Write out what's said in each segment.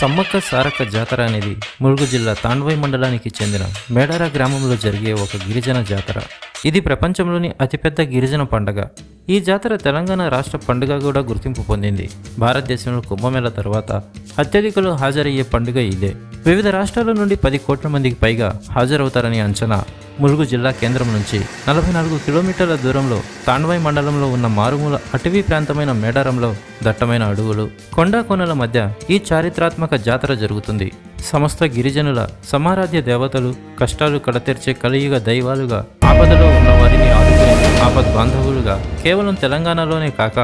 సమ్మక్క సారక్క జాతర అనేది ములుగు జిల్లా తాండ్వై మండలానికి చెందిన మేడార గ్రామంలో జరిగే ఒక గిరిజన జాతర. ఇది ప్రపంచంలోని అతిపెద్ద గిరిజన పండగ. ఈ జాతర తెలంగాణ రాష్ట్ర పండుగ కూడా గుర్తింపు పొందింది. భారతదేశంలో కుంభమేళ తర్వాత అత్యధికలో హాజరయ్యే పండుగ ఇదే. వివిధ రాష్ట్రాల నుండి పది కోట్ల మందికి పైగా హాజరవుతారని అంచనా ములుగు జిల్లా కేంద్రం నుంచి నలభై నాలుగు కిలోమీటర్ల దూరంలో తాండ్వాయి మండలంలో ఉన్న మారుమూల అటవీ ప్రాంతమైన మేడారంలో దట్టమైన అడవులు కొండా కొనల మధ్య ఈ చారిత్రాత్మక జాతర జరుగుతుంది. సమస్త గిరిజనుల సమారాధ్య దేవతలు కష్టాలు కడతెర్చే కలియుగ దైవాలుగా ఆపదలో ఉన్న వారిని ఆదుకునే ఆపద్ బాంధవులుగా కేవలం తెలంగాణలోనే కాక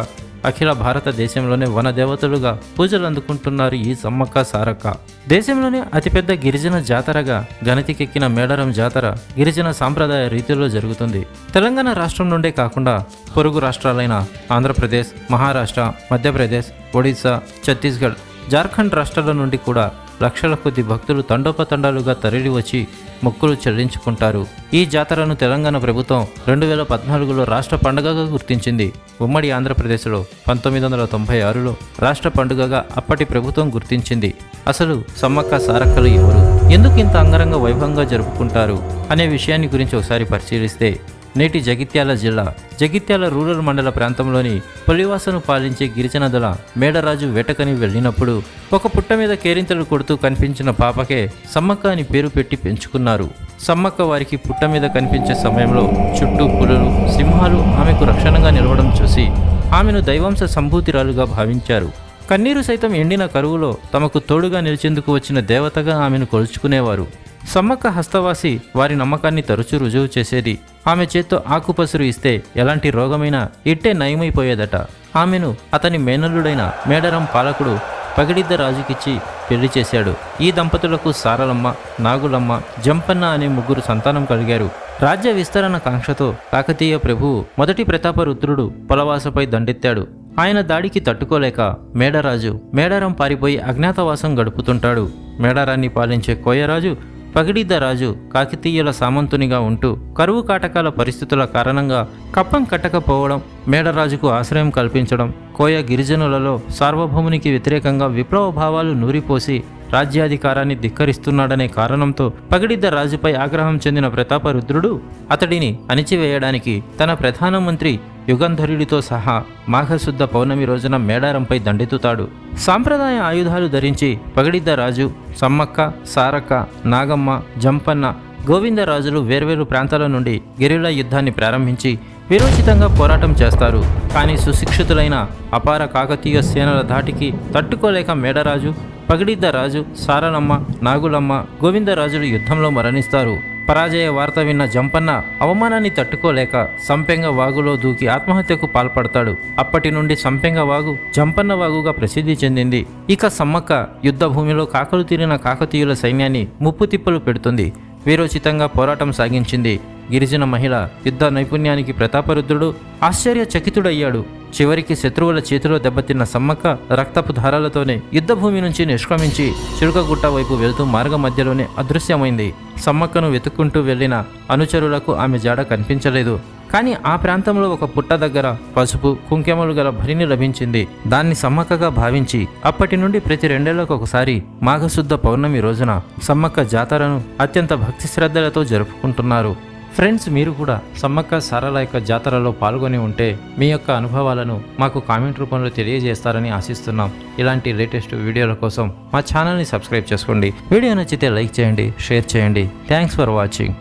అఖిల భారతదేశంలోనే వన దేవతలుగా పూజలు అందుకుంటున్నారు ఈ సమ్మక్క సారక్క. దేశంలోనే అతిపెద్ద గిరిజన జాతరగా గణతికెక్కిన మేడారం జాతర గిరిజన సాంప్రదాయ రీతిలో జరుగుతుంది. తెలంగాణ రాష్ట్రం నుండే కాకుండా పొరుగు రాష్ట్రాలైన ఆంధ్రప్రదేశ్ మహారాష్ట్ర మధ్యప్రదేశ్ ఒడిశా ఛత్తీస్గఢ్ జార్ఖండ్ రాష్ట్రాల నుండి కూడా లక్షల కొద్ది భక్తులు తండోపతండాలుగా తరలివచ్చి మొక్కులు చెల్లించుకుంటారు. ఈ జాతరను తెలంగాణ ప్రభుత్వం రెండు వేల పద్నాలుగులో రాష్ట్ర పండుగగా గుర్తించింది. ఉమ్మడి ఆంధ్రప్రదేశ్లో పంతొమ్మిది వందల తొంభై ఆరులో రాష్ట్ర పండుగగా అప్పటి ప్రభుత్వం గుర్తించింది. అసలు సమ్మక్క సారక్కలు ఎవరు? ఎందుకు ఇంత అంగరంగ వైభవంగా జరుపుకుంటారు? అనే విషయాన్ని గురించి ఒకసారి పరిశీలిస్తే నేటి జగిత్యాల జిల్లా జగిత్యాల రూరల్ మండల ప్రాంతంలోని పులివాసను పాలించే గిరిజనదుల మేడరాజు వేటకని వెళ్ళినప్పుడు ఒక పుట్ట మీద కేరింతలు కొడుతూ కనిపించిన పాపకే సమ్మక్క అని పేరు పెట్టి పెంచుకున్నారు. సమ్మక్క వారికి పుట్ట మీద కనిపించే సమయంలో చుట్టూ పులులు సింహాలు ఆమెకు రక్షణగా నిలవడం చూసి ఆమెను దైవాంశ సంభూతిరాలుగా భావించారు. కన్నీరు సైతం ఎండిన కరువులో తమకు తోడుగా నిలిచేందుకు వచ్చిన దేవతగా ఆమెను కొలుచుకునేవారు. సమ్మక్క హస్తవాసి వారి నమ్మకాన్ని తరచూ రుజువు చేసేది. ఆమె చేత్తో ఆకుపసురు ఇస్తే ఎలాంటి రోగమైనా ఇట్టే నయమైపోయేదట. ఆమెను అతని మేనల్లుడైన మేడరం పాలకుడు పగిడిద్ద రాజుకిచ్చి పెళ్ళి చేశాడు. ఈ దంపతులకు సారలమ్మ నాగులమ్మ జంపన్న అనే ముగ్గురు సంతానం కలిగారు. రాజ్య విస్తరణ కాంక్షతో కాకతీయ ప్రభువు మొదటి ప్రతాపరుద్రుడు పొలవాసపై దండెత్తాడు. ఆయన దాడికి తట్టుకోలేక మేడరాజు మేడారం పారిపోయి అజ్ఞాతవాసం గడుపుతుంటాడు. మేడారాన్ని పాలించే కోయరాజు పగిడిద్ద రాజు కాకితీయుల సామంతునిగా ఉంటూ కరువు కాటకాల పరిస్థితుల కారణంగా కప్పం కట్టకపోవడం మేడరాజుకు ఆశ్రయం కల్పించడం కోయ గిరిజనులలో సార్వభౌమునికి వ్యతిరేకంగా విప్లవ భావాలు నూరిపోసి రాజ్యాధికారాన్ని ధిక్కరిస్తున్నాడనే కారణంతో పగిడిద్ద రాజుపై ఆగ్రహం చెందిన ప్రతాపరుద్రుడు అతడిని అణిచివేయడానికి తన ప్రధానమంత్రి యుగంధరుడితో సహా మాఘశుద్ధ పౌర్ణమి రోజున మేడారంపై దండెత్తుతాడు. సాంప్రదాయ ఆయుధాలు ధరించి పగిడిద్ద రాజు సమ్మక్క సారక్క నాగమ్మ జంపన్న గోవిందరాజులు వేర్వేరు ప్రాంతాల నుండి గెరిల్లా యుద్ధాన్ని ప్రారంభించి విరోచితంగా పోరాటం చేస్తారు. కానీ సుశిక్షితులైన అపార కాకతీయ సేనల ధాటికి తట్టుకోలేక మేడరాజు పగిడిద్ద రాజు సారలమ్మ నాగులమ్మ గోవిందరాజులు యుద్ధంలో మరణిస్తారు. పరాజయ వార్త విన్న జంపన్న అవమానాన్ని తట్టుకోలేక సంపెంగ వాగులో దూకి ఆత్మహత్యకు పాల్పడతాడు. అప్పటి నుండి సంపెంగ వాగు జంపన్న వాగుగా ప్రసిద్ధి చెందింది. ఇక సమ్మక్క యుద్ధ భూమిలో కాకలు తీరిన కాకతీయుల సైన్యాన్ని ముప్పు తిప్పలు పెడుతుంది. వీరోచితంగా పోరాటం సాగించింది. గిరిజన మహిళ యుద్ధ నైపుణ్యానికి ప్రతాపరుద్రుడు ఆశ్చర్యచకితుడయ్యాడు. చివరికి శత్రువుల చేతిలో దెబ్బతిన్న సమ్మక్క రక్తపు ధారాలతోనే యుద్ధభూమి నుంచి నిష్క్రమించి చిరుకగుట్ట వైపు వెళుతూ మార్గ మధ్యలోనే అదృశ్యమైంది. సమ్మక్కను వెతుక్కుంటూ వెళ్ళిన అనుచరులకు ఆమె జాడ కనిపించలేదు. కానీ ఆ ప్రాంతంలో ఒక పుట్ట దగ్గర పసుపు కుంకెమలు గల భరిని లభించింది. దాన్ని సమ్మక్కగా భావించి అప్పటి నుండి ప్రతి రెండేళ్ళకు ఒకసారి మాఘశుద్ధ పౌర్ణమి రోజున సమ్మక్క జాతరను అత్యంత భక్తి శ్రద్ధలతో జరుపుకుంటున్నారు. ఫ్రెండ్స్ మీరు కూడా సమ్మక్క సారల యొక్క జాతరలో పాల్గొని ఉంటే మీ యొక్క అనుభవాలను మాకు కామెంట్ రూపంలో తెలియజేస్తారని ఆశిస్తున్నాం. ఇలాంటి లేటెస్ట్ వీడియోల కోసం మా ఛానల్ని సబ్స్క్రైబ్ చేసుకోండి. వీడియో నచ్చితే లైక్ చేయండి షేర్ చేయండి. Thanks for watching